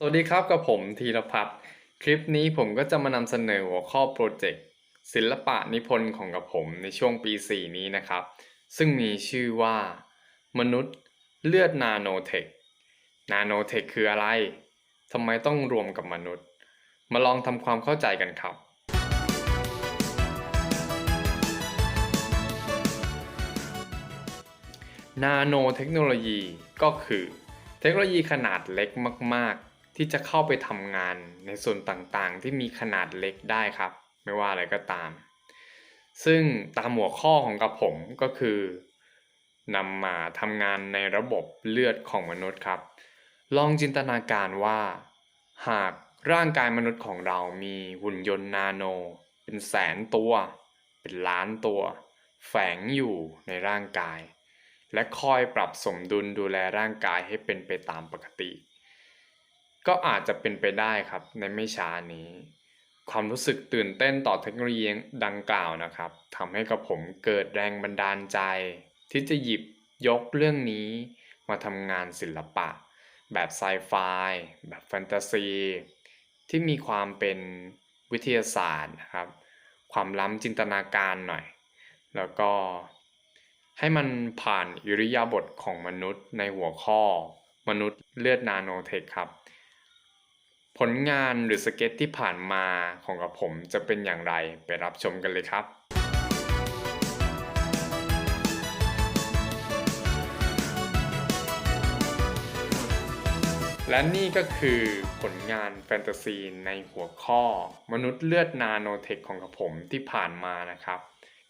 สวัสดีครับกับผมธีรพัฒน์คลิปนี้ผมก็จะมานำเสนอหัวข้อโปรเจกต์ศิลปะนิพนธ์ของกับผมในช่วงปี 4 นี้นะครับ ซึ่งมีชื่อว่า มนุษย์เลือดนาโนเทคนาโนเทคคืออะไรทำไมต้องรวมกับมนุษย์ มาลองทำความเข้าใจกันครับ นาโนเทคโนโลยีก็คือ เทคโนโลยีขนาดเล็กมากๆ ที่จะเข้าไปทำงานในส่วนต่างๆ ที่มีขนาดเล็กได้ครับ ไม่ว่าอะไรก็ตาม ซึ่งตามหัวข้อของกับผมก็คือนำมาทำงานในระบบเลือดของมนุษย์ครับ ลองจินตนาการว่า หากร่างกายมนุษย์ของเรามีหุ่นยนต์นาโน เป็นแสนตัว เป็นล้านตัว แฝงอยู่ในร่างกาย และคอยปรับสมดุลดูแลร่างกายให้เป็นไปตามปกติ ก็อาจจะเป็นไปได้ครับในไม่ช้านี้ ความรู้สึกตื่นเต้นต่อเทคโนโลยีดังกล่าวนะครับทำให้กับผมเกิดแรงบันดาลใจ ที่จะหยิบยกเรื่องนี้มาทำงานศิลปะ แบบไซไฟแบบแฟนตาซีที่มีความเป็นวิทยาศาสตร์นะครับ ความล้ำจินตนาการหน่อย แล้วก็ให้มันผ่านอิริยาบถของมนุษย์ในหัวข้อ มนุษย์เลือดนาโนเทคครับ ผลงานหรือสเก็ตที่ผ่านมาของกับผมจะเป็นอย่างไรไปรับชมกันเลยครับและนี่ก็คือผลงานแฟนตาซีในหัวข้อ มนุษย์เลือดนาโนเทคของกับผมที่ผ่านมานะครับ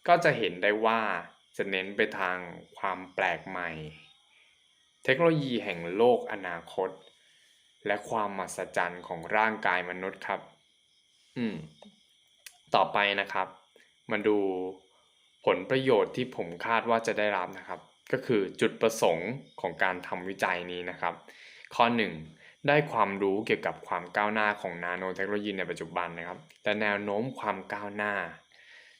ก็จะเห็นได้ว่าจะเน้นไปทางความแปลกใหม่ เทคโนโลยีแห่งโลกอนาคต และความมหัศจรรย์ของร่างกายมนุษย์ครับ อืม ต่อไปนะครับ มาดูผลประโยชน์ที่ผมคาดว่าจะได้รับนะครับ ก็คือจุดประสงค์ของการทำวิจัยนี้นะครับ ข้อ 1 ได้ความรู้เกี่ยวกับความก้าวหน้าของนาโนเทคโนโลยีในปัจจุบันนะครับ และแนวโน้มความก้าวหน้า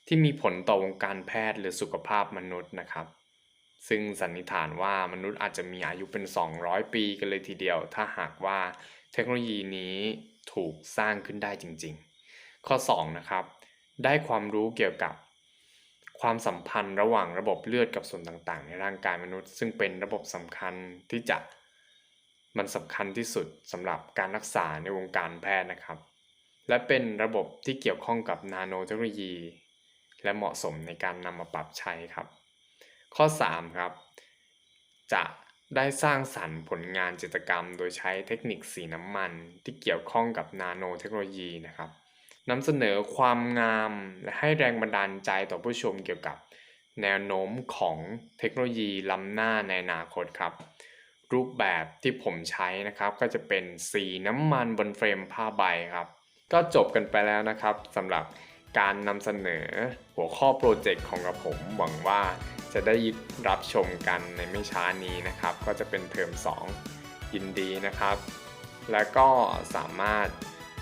ที่มีผลต่อวงการแพทย์หรือสุขภาพมนุษย์นะครับ ซึ่งสันนิษฐานว่ามนุษย์อาจจะมีอายุเป็น 200 ปีกันเลยทีเดียว ถ้าหากว่าเทคโนโลยีนี้ถูกสร้างขึ้นได้จริง ๆ ข้อ 2 นะครับ ได้ความรู้เกี่ยวกับความสัมพันธ์ระหว่างระบบเลือดกับส่วนต่างๆ ในร่างกายมนุษย์ ซึ่งเป็นระบบสำคัญที่จะมันสำคัญที่สุดสำหรับการรักษาในวงการแพทย์นะครับ และเป็นระบบที่เกี่ยวข้องกับนาโนเทคโนโลยี และเหมาะสมในการนำมาปรับใช้ครับ ข้อ 3 ครับ จะได้สร้างสรรค์ผลงานจิตรกรรม โดยใช้เทคนิคสีน้ำมันที่เกี่ยวข้องกับนาโนเทคโนโลยีนะครับนำเสนอความงามและให้แรงบันดาลใจต่อผู้ชมเกี่ยวกับแนวโน้มของเทคโนโลยีล้ำหน้าในอนาคตครับ รูปแบบที่ผมใช้นะครับ ก็จะเป็นสีน้ำมันบนเฟรมผ้าใบครับ ก็จบกันไปแล้วนะครับสำหรับการนำเสนอหัวข้อโปรเจกต์ของกับผมหวังว่า จะได้รับชมกันในไม่ช้านี้นะครับ ก็จะเป็นเทอม2 ยินดีนะครับ และก็สามารถ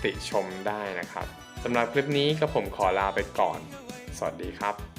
ติชมได้นะครับสำหรับคลิปนี้ก็ผมขอลาไปก่อน สวัสดีครับ